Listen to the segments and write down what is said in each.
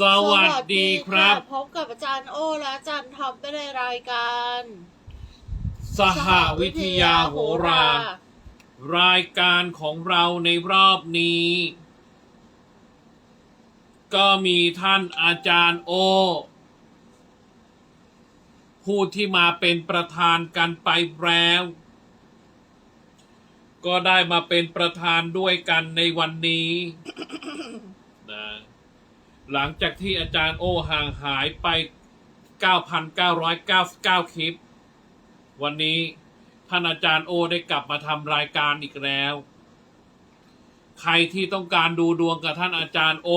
สวัสดีครับ พบกับอาจารย์โอและอาจารย์ทอมไปในรายการ สหวิทยาโหรา รายการของเราในรอบนี้ ก็มีท่านอาจารย์โอ ผู้ที่มาเป็นประธานกันไปแล้ว ก็ได้มาเป็นประธานด้วยกันในวันนี้นะ หลังจากที่อาจารย์โอห่างหายไป 9,999 คลิป วันนี้ท่านอาจารย์โอได้กลับมาทำรายการอีกแล้ว ใครที่ต้องการดูดวงกับท่านอาจารย์โอ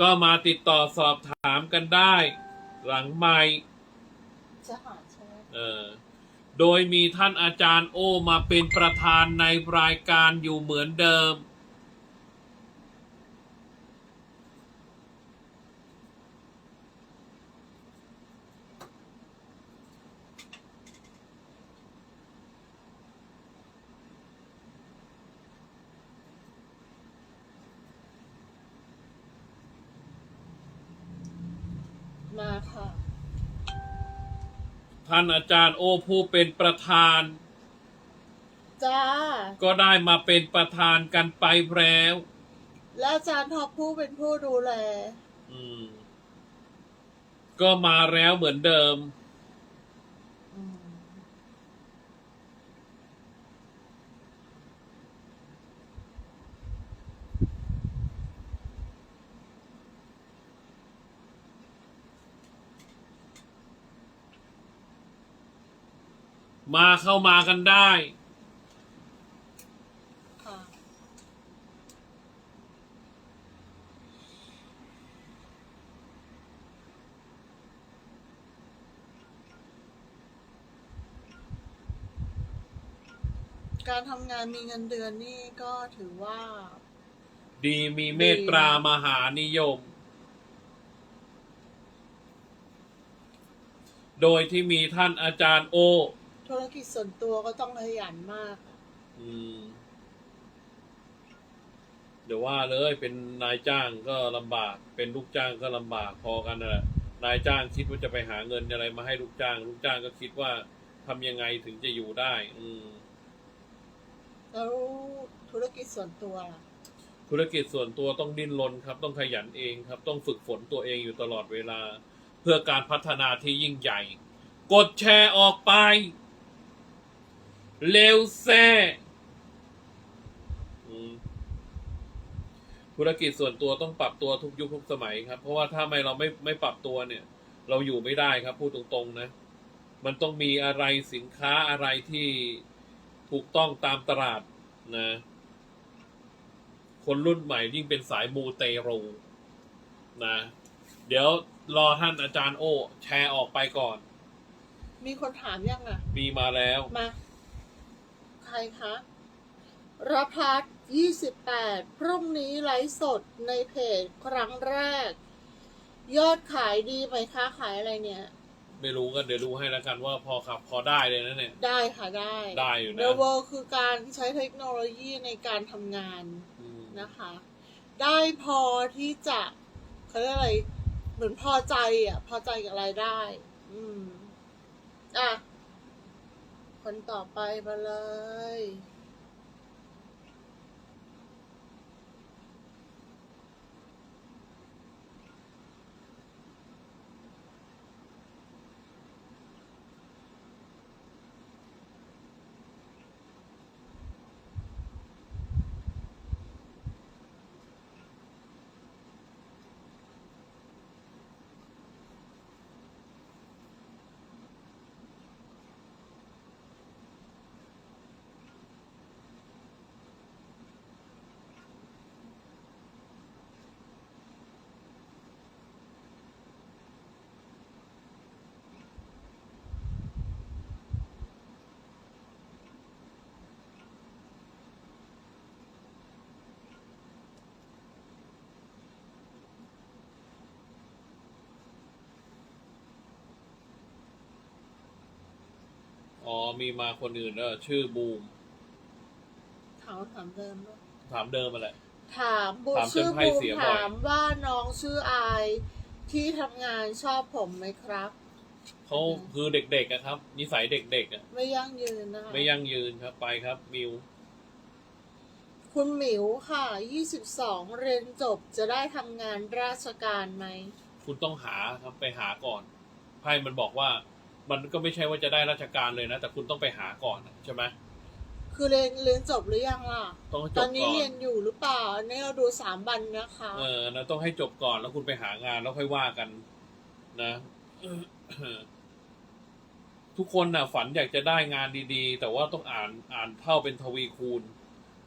ก็มาติดต่อสอบถามกันได้ หลังไม่จะหาใช่ไหมเออโดยมีท่านอาจารย์โอมาเป็นประธานในรายการอยู่เหมือนเดิม มาค่ะ ท่านอาจารย์โอผู้เป็นประธาน จ้า ก็ได้มาเป็นประธานกันไปแล้ว และอาจารย์ทอมผู้เป็นผู้ดูแล อืม ก็มาแล้วเหมือนเดิม มาเข้ามากันได้ ค่ะ การทำงานมีเงินเดือนนี่ก็ถือว่า ดีมีเมตตามหานิยม โดยที่มีท่านอาจารย์โอ ธุรกิจส่วนตัวก็ต้องขยันมาก อืมเดี๋ยวว่าเลยเป็นนายจ้างก็ลำบาก เป็นลูกจ้างก็ลำบากพอกันนั่นแหละนายจ้างคิดว่าจะไปหาเงินอะไรมาให้ลูกจ้าง ลูกจ้างก็คิดว่าทำยังไงถึงจะอยู่ได้ อืม แล้วธุรกิจส่วนตัวล่ะธุรกิจส่วนตัวต้องดิ้นรนครับ ต้องขยันเองครับ ต้องฝึกฝนตัวเองอยู่ตลอดเวลา เพื่อการพัฒนาที่ยิ่งใหญ่ กดแชร์ออกไป เร็วแซ่อืมธุรกิจส่วนตัวต้องปรับตัวทุกยุคทุกสมัยครับ เพราะว่าถ้าไม่เราไม่ไม่ปรับตัวเนี่ย เราอยู่ไม่ได้ครับ พูดตรงๆนะ มันต้องมีอะไรสินค้าอะไรที่ถูกต้องตามตลาดนะ คนรุ่นใหม่ยิ่งเป็นสายมูเตรูนะ เดี๋ยวรอท่านอาจารย์โอ แชร์ออกไปก่อน มีคนถามยังอะ มีมาแล้วมาใครคะรพัฒยี่สิบแปดพรุ่งนี้ไลฟ์สดในเพจครั้งแรก ยอดขายดีไหมคะขายอะไรเนี่ย ไม่รู้กันเดี๋ยวดูให้แล้วกันว่าพอขับพอได้เลยนะเนี่ย ได้ค่ะได้ได้อยู่นะ The World คือการใช้เทคโนโลยีในการทำงานอืมนะคะ ได้พอที่จะเขาเรียกอะไร เหมือนพอใจอะ พอใจกับรายได้ อืม อะ คนต่อไปมาเลย มีมาคนอื่นแล้วชื่อบูม ถามถามเดิมด้วยถามเดิมมาแหละ ถามบุถามจนชื่อไพ่บูมเสียบ่อย ถามว่าน้องชื่ออายที่ทำงานชอบผมไหมครับ เขาคือเด็กๆอะครับ นิสัยเด็กๆอะไม่ยั่งยืนนะคะ ไม่ยั่งยืนครับไปครับมิว คุณหมิวค่ะ 22 เรียนจบจะได้ทำงานราชการไหม คุณต้องหาครับไปหาก่อนไพ่มันบอกว่า มันก็ไม่ใช่ว่าจะได้ราชการเลยนะ แต่คุณต้องไปหาก่อนอะใช่ไหมคือเรียนเรียนจบหรือยังล่ะ ต้องให้จตอบนนี้ก่อเรียนนอยู่หรือเปล่าอันนี้เราดูสามวันนะคะ เออนะต้องให้จบก่อนแล้วคุณไปหางานแล้วค่อยว่ากัน นะทุกคนน่ะ ฝันอยากจะได้งานดีๆ แต่ว่าต้องอ่านอ่านเท่าเป็นทวีคูณ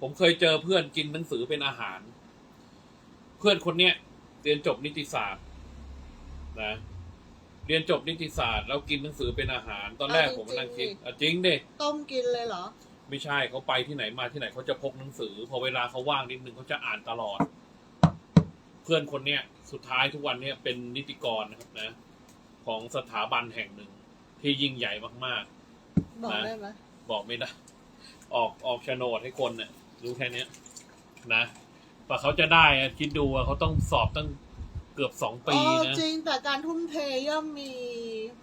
ผมเคยเจอเพื่อนกินหนังสือเป็นอาหาร เพื่อนคนเนี้ยเรียนจบนิติศาสตร์ นะ เรียนจบนิติศาสตร์แล้วกินหนังสือเป็นอาหาร ตอนแรกผมกำลังคิดอะจริงดิต้มกินเลยเหรอ ไม่ใช่เขาไปที่ไหนมาที่ไหนเขาจะพกหนังสือ พอเวลาเขาว่างนิดนึงเขาจะอ่านตลอด เพื่อนคนเนี้ยสุดท้ายทุกวันเนี้ยเป็นนิติกรนะครับนะ ของสถาบันแห่งหนึ่ง ที่ยิ่งใหญ่มากบอกได้ไหมๆ บอกไม่ได้ ออกออกโฉนดให้คนเนี่ยรู้แค่เนี้ยนะกว่าเขาจะได้อะคิดดูอะเขาต้องสอบตั้ง เกือบสองปีอ๋อนะ จริงแต่การทุ่มเทย่อมมี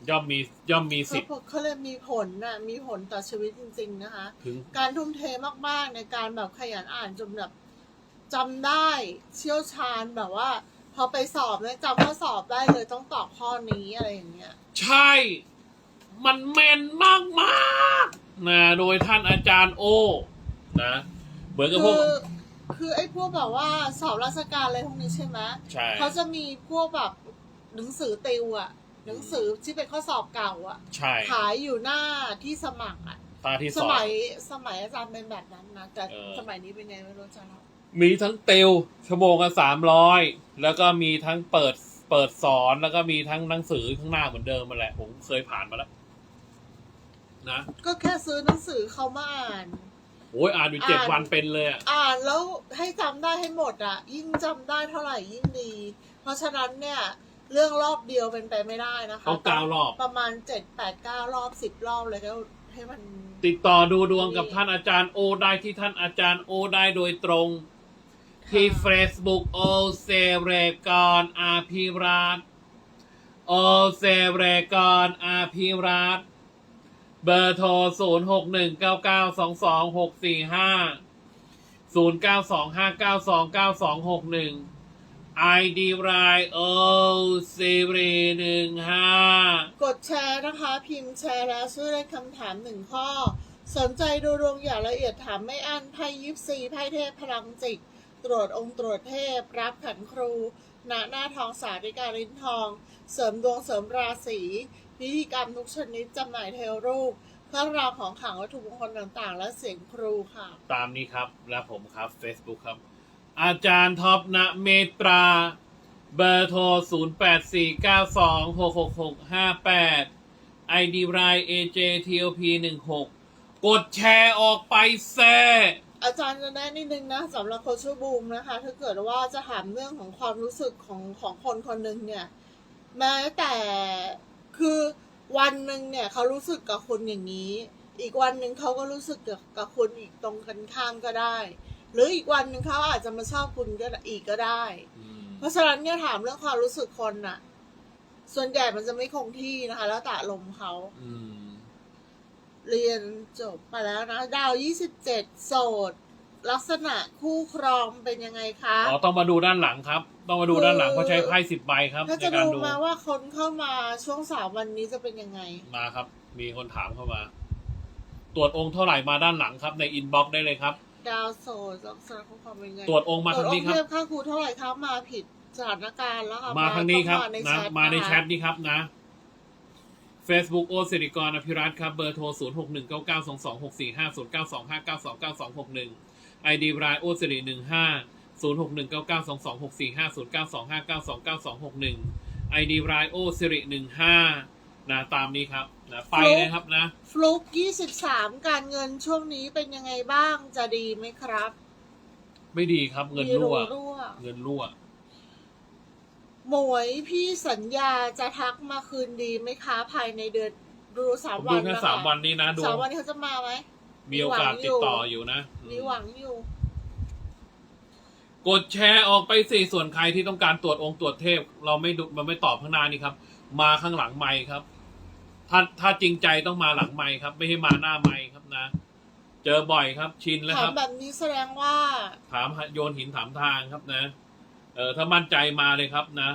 ย่อมมีย่อมมีสิทธิ์เขาเขาเลยมีผลน่ะมีผลต่อชีวิตจริง ๆ นะคะ ถึง การทุ่มเทมากๆในการแบบขยันอ่านจนแบบจำได้เชี่ยวชาญแบบว่า พอไปสอบเนี่ยจำข้อสอบได้เลยต้องตอบข้อนี้อะไรอย่างเงี้ย ใช่ มันแม่นมากมากๆนะ โดยท่านอาจารย์โอ นะ เหมือนกับพคืวกอ คือไอ้พวกแบบว่าสอบราชการอะไรพวกนี้ใช่ไหมใช่เขาจะมีพวกแบบหนังสือติวอะหนังสือที่เป็นข้อสอบเก่าอะใช่ขายอยู่หน้าที่สมัครอะตาที่สสองมัยสมัยอาจารย์เป็นแบบนั้นนะแต่เออสมัยนี้เป็นไงไม่รู้จักเรามีทั้งเตลชั่วโมงละสามร้อยแล้วก็มีทั้งเปิดเปิดสอนแล้วก็มีทั้งหนังสือข้างหน้าเหมือนเดิมมาแหละ ผมเคยผ่านมาแล้วนะก็แค่ซื้อหนังสือเขามาอ่าน โอ้ยอ่านอยู่เจ็ดอ่าน วันเป็นเลยอะอ่านแล้วให้จำได้ให้หมดอะ ยิ่งจำได้เท่าไหร่ยิ่งดี เพราะฉะนั้นเนี่ย เรื่องรอบเดียวเป็นไปไม่ได้นะคะต้องเก้ารอบ ประมาณเจ็ดแปดเก้ารอบสิบรอบเลยก็ให้มัน ติดต่อดูดวงกับท่านอาจารย์โอได้ที่ท่านอาจารย์โอได้โดยตรง ที่ Facebook โอเซเรกรอาภิรัตน์โอเซเรกรอาภิรัตน์ เบอร์โทร 0 6 1 9 9 2 2 6 4 5 0 9 2 5 9 2 9 2 6 1 ID รายโอเซเรหนึ่งห้ากดแชร์นะคะ พิมพ์แชร์แล้วช่วยได้คำถามหนึ่งข้อ สนใจดูดวงอย่างละเอียดถามไม่อั้นไพ่ยิปซีไพ่เทพพลังจิต ตรวจองค์ตรวจเทพ รับขันครูณหน้าทองสาริการินทอง เสริมดวงเสริมราศี พิธีกรรมทุกชนิดจำหน่ายเทวรูปเครื่องรางของขลังวัตถุมงคลต่างๆ และเสียงครูค่ะ ตามนี้ครับ และผมครับ Facebook ครับ อาจารย์ท็อปณเมตรา เบอร์โทร 0 8 4 9 2 6 6 6 5 8 ID ราย AJTLP 1 6 กดแชร์ออกไปแซ่อาจารย์จะแนะนิดนึงนะสำหรับโคชบูมนะคะ ถ้าเกิดว่าจะถามเรื่องของความรู้สึกของของคนคนหนึ่งเนี่ย แม้แต่ คือวันหนึ่งเนี่ยเขารู้สึกกับคุณอย่างนี้ อีกวันหนึ่งเขาก็รู้สึกกับกับคุณอีกตรงกันข้ามก็ได้ หรืออีกวันหนึ่งเขาอาจจะมาชอบคุณก็ได้อีกก็ได้ เพราะฉะนั้นเนี่ยถามเรื่องความรู้สึกคนน่ะ ส่วนใหญ่มันจะไม่คงที่นะคะ แล้วแต่อารมณ์เขาอืมเรียนจบไปแล้วนะ ดาว27โสด ลักษณะคู่ครองเป็นยังไงคะ อ๋อต้องมาดูด้านหลังครับ ต้องมาดูด้านหลังเพราะใช้ไพ่สิบใบครับถ้าในจะการดูดูมาว่าคนเข้ามาช่วงสามวันนี้จะเป็นยังไง มาครับ มีคนถามเข้ามา ตรวจองค์เท่าไหร่มาด้านหลังครับ ในอินบ็อกซ์ได้เลยครับ ดาวโสดลักษณะคู่ครองเป็นยังไงตรวจองค์มาตรวทาจงองนี้ค์ครัเทบพค่าครูเท่าไหร่คะมาผิดสถานการณ์แล้วค่ะมาทางนี้ครับต้องนะมาในแชทะคะนี่ครับนะ Facebook โอสิริกรอภิรัตน์ครับ เบอร์โทร 0 6 1 9 9 2 2 6 4 5 0 9 2 5 9 2 9 2 6 1 ID รายโอสิริ15 0 6 1 9 9 2 2 6 4 5 0 9 2 5 9 2 9 2 6 1 ID รายโอสิริ15นะตามนี้ครับนะไปเลยครับนะ ฟลุก23การเงินช่วงนี้เป็นยังไงบ้างจะดีไหมครับ ไม่ดีครับเงินมีรั่วรั่ว เงินรั่วหมวยพี่สัญญาจะทักมาคืนดีไหมคะภายในเดือนดูสามผมวัดูนแค่นะคะสามวันนี้นะดูสามวันนี้เขาจะมาไหม มีโอกาสติดต่ออยู่นะมีหวังอยู่ กดแชร์ออกไปสิส่วนใครที่ต้องการตรวจองค์ตรวจเทพ เราไม่ดูมันไม่ตอบข้างหน้านี่ครับ มาข้างหลังไมค์ครับ ถ้าถ้าจริงใจต้องมาหลังไมค์ครับ ไม่ให้มาหน้าไมค์ครับนะ เจอบ่อยครับชินแล้วถาคมรับแบบนี้แสดงว่า ถามโยนหินถามทางครับนะ เออถ้ามั่นใจมาเลยครับนะ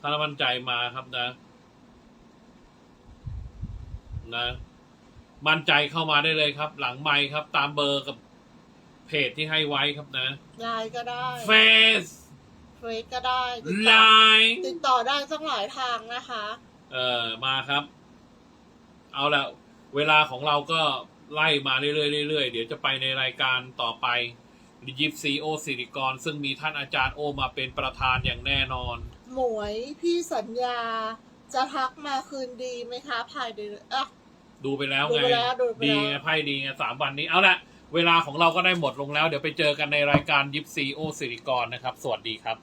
ถ้ามั่นใจมาครับนะ นะ มั่นใจเข้ามาได้เลยครับ หลังไมค์ครับ ตามเบอร์กับเพจที่ให้ไว้ครับนะไลน์ก็ได้เฟซเฟซก็ได้ติดไลต่อน์ติดต่อได้ทั้งหลายทางนะคะ เออมาครับ เอาละเวลาของเราก็ไล่มาเรื่อยๆเรื่อยๆเดี๋ยวจะไปในรายการต่อไปยิปซีโอสิริกร ซึ่งมีท่านอาจารย์โอมาเป็นประธานอย่างแน่นอน หมวยพี่สัญญาจะทักมาคืนดีไหมคะภายในอะ ดูไปแล้วดูไงไปแล้วดูไปแล้ว ดีไงไพ่ดีไงสามวันนี้ เอาละเวลาของเราก็ได้หมดลงแล้ว เดี๋ยวไปเจอกันในรายการยิปซีโอสิริกรนะครับ สวัสดีครับ